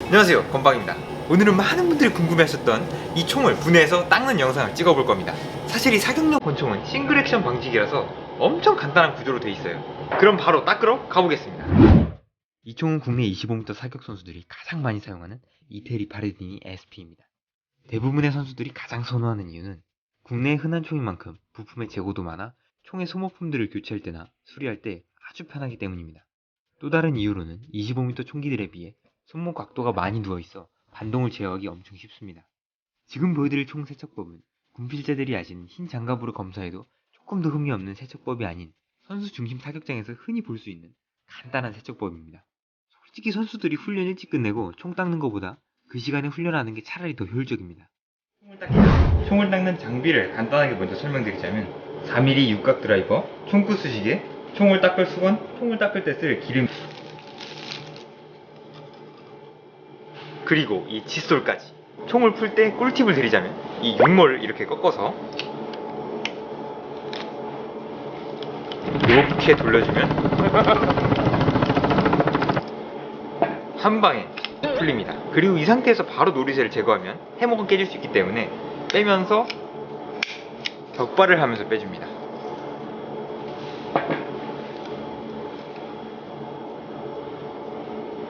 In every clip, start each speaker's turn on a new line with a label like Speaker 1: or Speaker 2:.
Speaker 1: 안녕하세요 건방입니다. 오늘은 많은 분들이 궁금해하셨던 이 총을 분해해서 닦는 영상을 찍어볼 겁니다. 사실 이 사격용 권총은 싱글 액션 방식이라서 엄청 간단한 구조로 돼 있어요. 그럼 바로 닦으러 가보겠습니다. 이 총은 국내 25m 사격 선수들이 가장 많이 사용하는 이태리 바르디니 SP입니다. 대부분의 선수들이 가장 선호하는 이유는 국내에 흔한 총인 만큼 부품의 재고도 많아 총의 소모품들을 교체할 때나 수리할 때 아주 편하기 때문입니다 또 다른 이유로는 25m 총기들에 비해 손목 각도가 많이 누워있어 반동을 제어하기 엄청 쉽습니다. 지금 보여드릴 총 세척법은 군필자들이 아시는 흰 장갑으로 검사해도 조금 더 흠이 없는 세척법이 아닌 선수 중심 사격장에서 흔히 볼 수 있는 간단한 세척법입니다. 솔직히 선수들이 훈련 일찍 끝내고 총 닦는 것보다 그 시간에 훈련하는 게 차라리 더 효율적입니다. 총을 닦는 장비를 간단하게 먼저 설명드리자면 4mm 육각 드라이버, 총구 수시개, 총을 닦을 수건, 총을 닦을 때 쓸 기름. 그리고 이 칫솔까지. 총을 풀 때 꿀팁을 드리자면 이 육모를 이렇게 꺾어서 이렇게 돌려주면 한 방에 풀립니다. 그리고 이 상태에서 바로 놀이쇠를 제거하면 해먹은 깨질 수 있기 때문에 빼면서 격발을 하면서 빼줍니다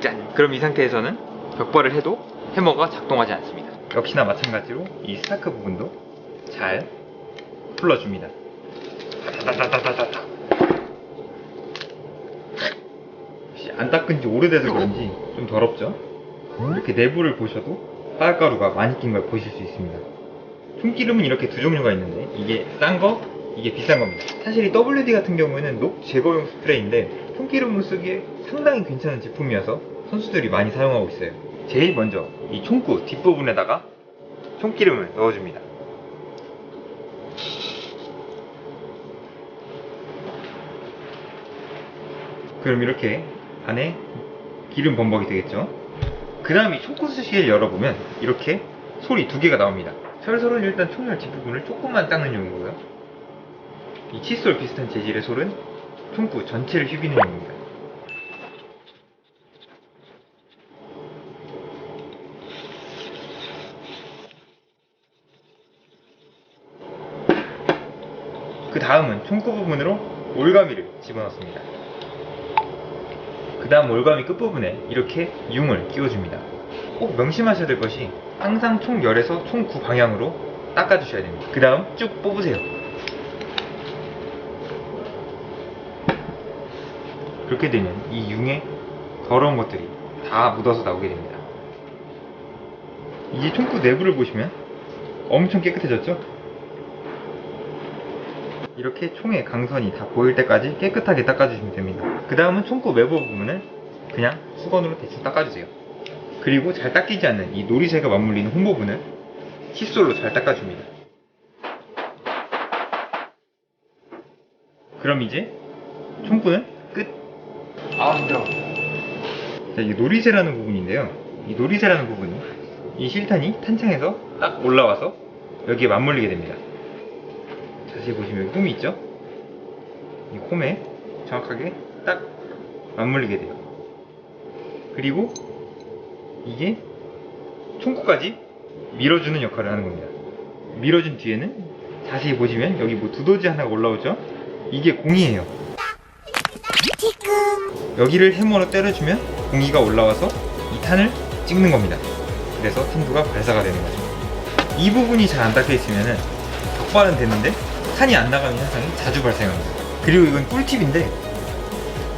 Speaker 1: 짠! 그럼 이 상태에서는 격발을 해도 해머가 작동하지 않습니다. 역시나 마찬가지로 이 스타크 부분도 잘 풀러줍니다. 혹시 안 닦은 지 오래돼서 그런지 좀 더럽죠? 이렇게 내부를 보셔도 빨가루가 많이 낀 걸 보실 수 있습니다. 총기름은 이렇게 두 종류가 있는데 이게 싼 거, 이게 비싼 겁니다. 사실 이 WD 같은 경우에는 녹 제거용 스프레이인데 총기름으로 쓰기에 상당히 괜찮은 제품이어서 선수들이 많이 사용하고 있어요. 제일 먼저 이 총구 뒷부분에다가 총기름을 넣어줍니다. 그럼 이렇게 안에 기름 범벅이 되겠죠? 그 다음 이 총구스 시계를 열어보면 이렇게 솔이 두 개가 나옵니다. 철솔은 일단 총열 뒷부분을 조금만 닦는 용이고요. 이 칫솔 비슷한 재질의 솔은 총구 전체를 휘비는 용입니다. 그 다음은 총구 부분으로 올가미를 집어넣습니다. 그 다음 올가미 끝부분에 이렇게 융을 끼워줍니다. 꼭 명심하셔야 될 것이 항상 총 열에서 총구 방향으로 닦아주셔야 됩니다. 그 다음 쭉 뽑으세요. 그렇게 되면 이 융에 더러운 것들이 다 묻어서 나오게 됩니다. 이제 총구 내부를 보시면 엄청 깨끗해졌죠? 이렇게 총의 강선이 다 보일 때까지 깨끗하게 닦아주시면 됩니다. 그 다음은 총구 외부 부분을 그냥 수건으로 대충 닦아주세요. 그리고 잘 닦이지 않는 이 놀이새가 맞물리는 홈 부분을 칫솔로 잘 닦아줍니다. 그럼 이제 총구는 끝! 아, 힘들어. 자, 이게 놀이새라는 부분인데요. 이 놀이새라는 부분이 이 실탄이 탄창에서 딱 올라와서 여기에 맞물리게 됩니다. 자세히 보시면 홈이 있죠? 이 홈에 정확하게 딱 맞물리게 돼요. 그리고 이게 총구까지 밀어주는 역할을 하는 겁니다. 밀어준 뒤에는 자세히 보시면 여기 뭐 두더지 하나가 올라오죠? 이게 공이에요. 여기를 해머로 때려주면 공기가 올라와서 이 탄을 찍는 겁니다. 그래서 탄두가 발사가 되는 거죠. 이 부분이 잘 안 닦여 있으면은 격발은 됐는데 탄이 안 나가는 현상이 자주 발생합니다. 그리고 이건 꿀팁인데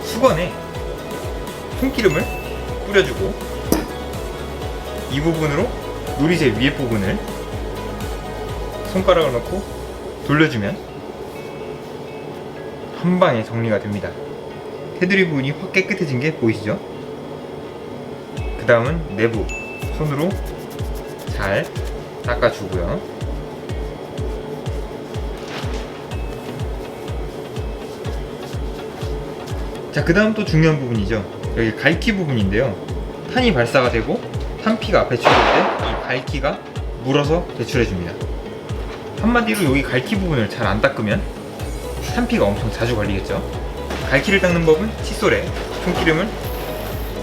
Speaker 1: 수건에 총기름을 뿌려주고 이 부분으로 놀이새 위에 부분을 손가락을 넣고 돌려주면 한 방에 정리가 됩니다. 테두리 부분이 확 깨끗해진 게 보이시죠? 그 다음은 내부 손으로 잘 닦아주고요. 자, 그 다음 또 중요한 부분이죠. 여기 갈기 부분인데요. 탄이 발사가 되고 탄피가 배출될 때 이 갈기가 물어서 배출해줍니다. 한마디로 여기 갈기 부분을 잘 안 닦으면 탄피가 엄청 자주 걸리겠죠. 갈기를 닦는 법은 칫솔에 총기름을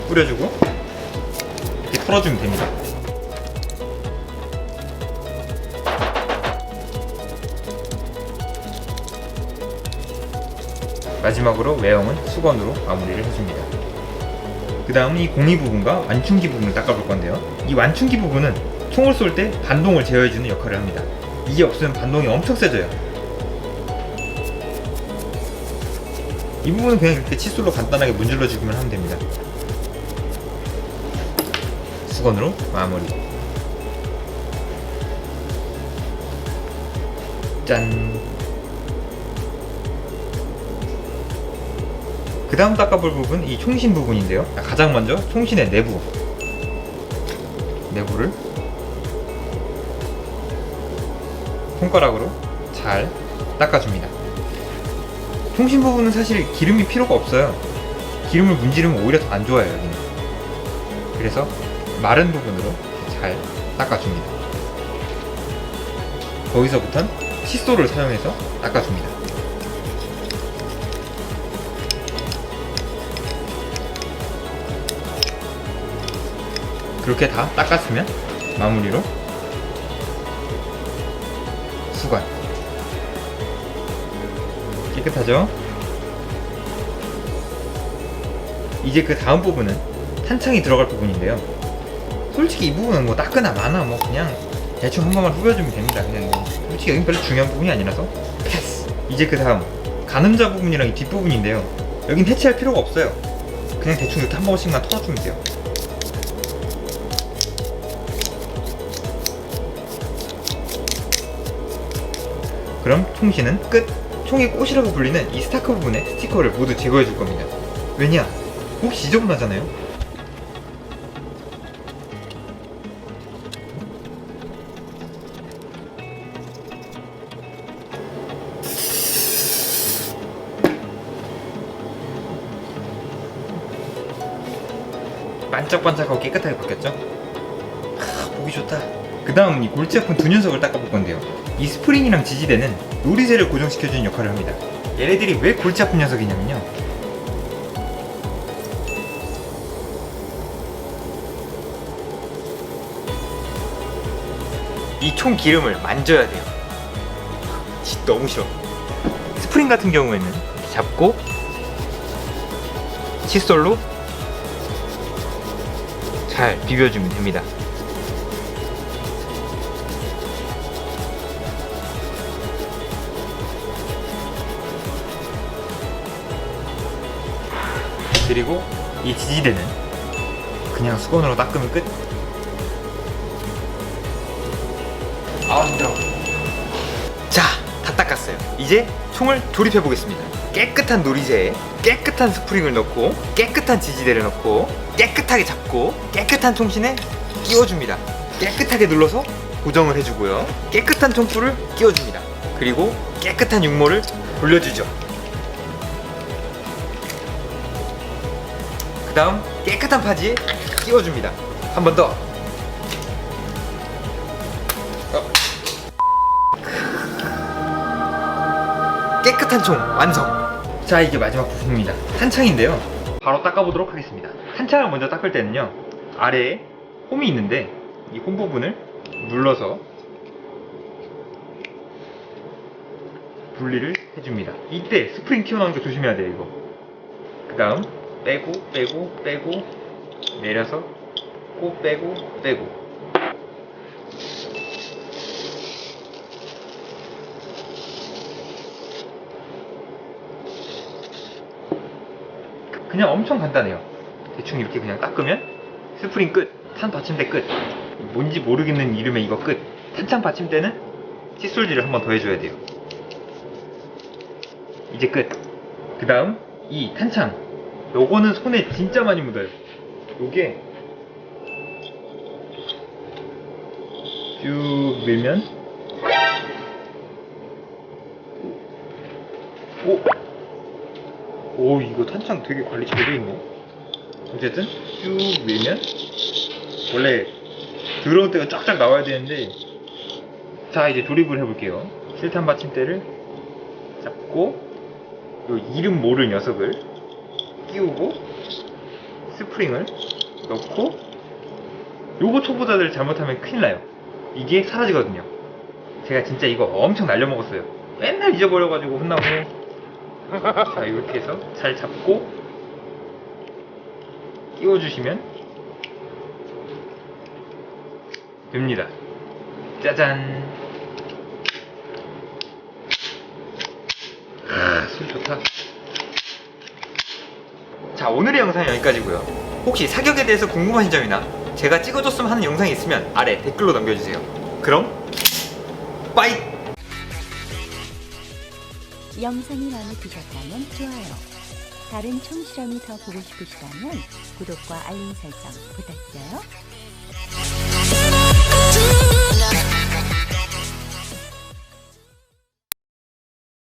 Speaker 1: 뿌려주고 이렇게 털어주면 됩니다. 마지막으로 외형은 수건으로 마무리를 해줍니다. 그 다음 이 공이 부분과 완충기 부분을 닦아볼 건데요. 이 완충기 부분은 총을 쏠 때 반동을 제어해주는 역할을 합니다. 이게 없으면 반동이 엄청 세져요. 이 부분은 그냥 이렇게 칫솔로 간단하게 문질러 주기만 하면 됩니다. 수건으로 마무리. 짠. 그 다음 닦아볼 부분 이 총신 부분인데요. 아, 가장 먼저 총신의 내부. 내부를 손가락으로 잘 닦아줍니다. 통신 부분은 사실 기름이 필요가 없어요. 기름을 문지르면 오히려 더 안 좋아요, 여기는. 그래서 마른 부분으로 잘 닦아줍니다. 거기서부턴 칫솔을 사용해서 닦아줍니다. 그렇게 다 닦았으면 마무리로 수건 깨끗하죠? 이제 그 다음 부분은 탄창이 들어갈 부분인데요. 솔직히 이 부분은 뭐 닦으나 마나 뭐 그냥 대충 한 번만 후벼주면 됩니다. 그냥 뭐 솔직히 여긴 별로 중요한 부분이 아니라서 패스. 이제 그 다음 가늠자 부분이랑 이 뒷부분인데요. 여긴 해체할 필요가 없어요. 그냥 대충 이렇게 한 번씩만 털어주면 돼요. 그럼 총신은 끝. 총의 꽃이라고 불리는 이 스타크 부분에 스티커를 모두 제거해 줄 겁니다. 왜냐? 혹시 지저분하잖아요? 반짝반짝하고 깨끗하게 바뀌었죠? 아, 보기 좋다. 그 다음은 이 골치 아픈 두 녀석을 닦아볼 건데요. 이 스프링이랑 지지대는 요리새를 고정시켜주는 역할을 합니다. 얘네들이 왜 골치 아픈 녀석이냐면요. 이 총 기름을 만져야 돼요. 진 너무 싫어. 스프링 같은 경우에는 잡고 칫솔로 잘 비벼주면 됩니다. 그리고 이 지지대는 그냥 수건으로 닦으면 끝. 아 힘들어. 자, 다 닦았어요. 이제 총을 조립해 보겠습니다. 깨끗한 놀이새에 깨끗한 스프링을 넣고 깨끗한 지지대를 넣고 깨끗하게 잡고 깨끗한 총신에 끼워줍니다. 깨끗하게 눌러서 고정을 해주고요. 깨끗한 총구를 끼워줍니다. 그리고 깨끗한 육모를 돌려주죠. 다음 깨끗한 파지에 끼워줍니다. 한 번 더. 어. 깨끗한 총 완성. 자 이게 마지막 부분입니다. 탄창인데요. 바로 닦아보도록 하겠습니다. 탄창을 먼저 닦을 때는요 아래에 홈이 있는데 이 홈 부분을 눌러서 분리를 해줍니다. 이때 스프링 튀어나오는 거 조심해야 돼요 이거. 그 다음 빼고 빼고 빼고 내려서 꼭 빼고 빼고. 그냥 엄청 간단해요. 대충 이렇게 그냥 닦으면 스프링 끝, 탄 받침대 끝. 뭔지 모르겠는 이름의 이거 끝. 탄창 받침대는 칫솔질을 한 번 더 해줘야 돼요. 이제 끝. 그 다음 이 탄창 요거는 손에 진짜 많이 묻어요. 요게 쭉 밀면 오! 오 이거 탄창 되게 관리 잘 돼 있네. 어쨌든 쭉 밀면 원래 들어올 때가 쫙쫙 나와야 되는데 자 이제 조립을 해볼게요. 실탄 받침대를 잡고 요 이름 모를 녀석을 끼우고 스프링을 넣고 요거 초보자들 잘못하면 큰일 나요. 이게 사라지거든요. 제가 진짜 이거 엄청 날려먹었어요. 맨날 잊어버려가지고 혼나고. 자, 이렇게 해서 잘 잡고 끼워주시면 됩니다. 짜잔. 아, 소리 좋다. 자, 오늘의 영상은 여기까지고요. 혹시 사격에 대해서 궁금하신 점이나 제가 찍어줬으면 하는 영상이 있으면 아래 댓글로 남겨주세요. 그럼 빠이!
Speaker 2: 영상이 마음에 드셨다면 좋아요. 다른 총 실험이 더 보고 싶으시다면 구독과 알림 설정 부탁드려요.